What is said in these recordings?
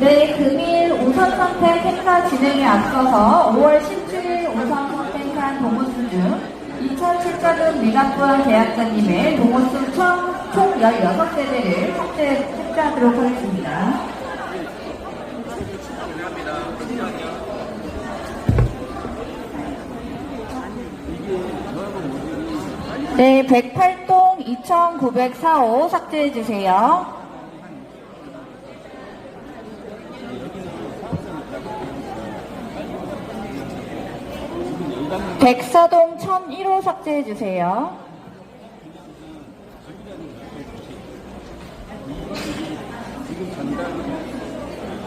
네, 금일 우선 선택 행사 진행에 앞서서 5월 17일 우선 선택한 동호수 중 2014년 미각부와 계약자님의 동호수 총, 총 16세대를 삭제, 삭제하도록 하겠습니다. 네, 108동 2904호 삭제해 주세요. 백사동 1001호 삭제해 주세요.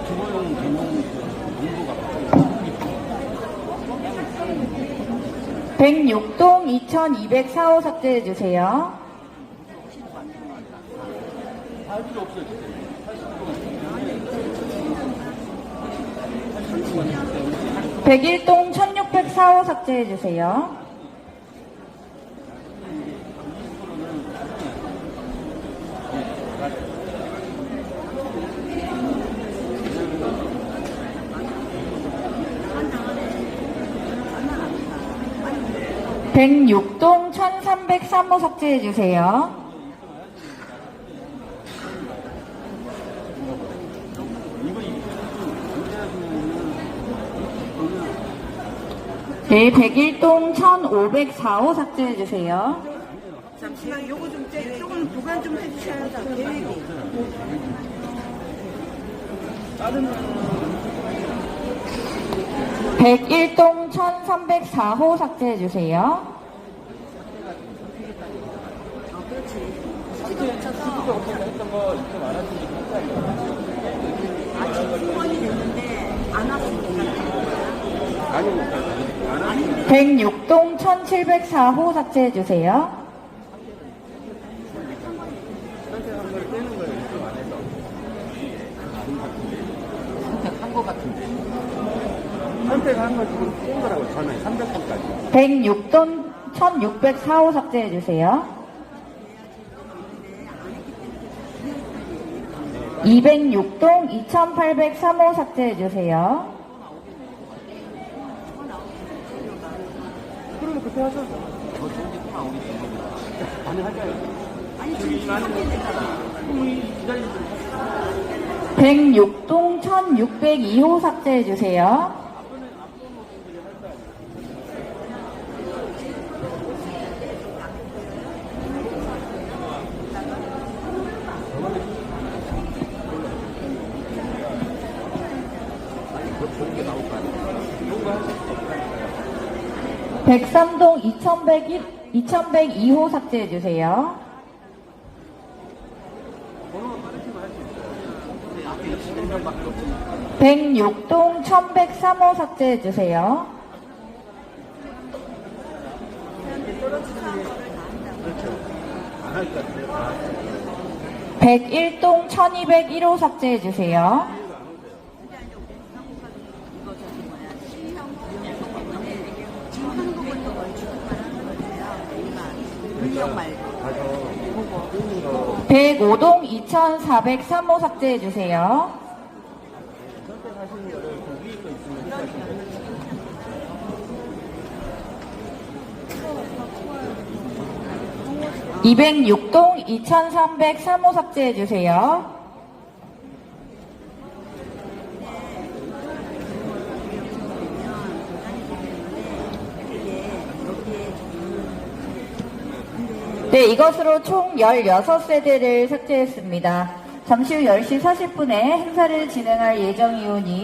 주거용 전용 농부가 106동 2204호 삭제해 주세요. 할 필요 없어요. 지금. 101동 1604호 삭제해주세요. (106동 1303호) 삭제해주세요. 네, 101동 1504호 삭제해 주세요. 잠시만 요거 좀 떼- 조금 보관 좀 해주셔야 돼. 계획이. 백 101동 1304호 삭제해 주세요. 했던 거 이렇게 많았으니까 아직 승원이 됐는데 안 왔으니까. 아니니까 안 하는 106동 1704호 삭제해 주세요. 선택한 걸 떼는 거예요. 이쪽 안에서. 선택한 거 같은데. 선택한 거 지금 뺀 거라고 전에 300번까지. 106동 1604호 삭제해 주세요. 206동 2803호 삭제해 주세요. 그러면 그때 하셔도 저 전직 나오기 때문에 가능할까요? 아니 지금 우리 기다리는 106동 1602호 삭제해 주세요. 백삼동 2101, 2102호 삭제해 주세요. 백육동 1103호 삭제해 주세요. 안할 것 같아요. 101동 1201호 삭제해 주세요. 물량 말고. 가서 끄는 거 105동 2403호 삭제해 주세요. 선택하시는 거를 그 위에 거 있으면 해주시면 돼요. 이백육 동 2303호 삭제해 주세요. 네, 이것으로 총 16세대를 삭제했습니다. 잠시 후 10시 40분에 행사를 진행할 예정이오니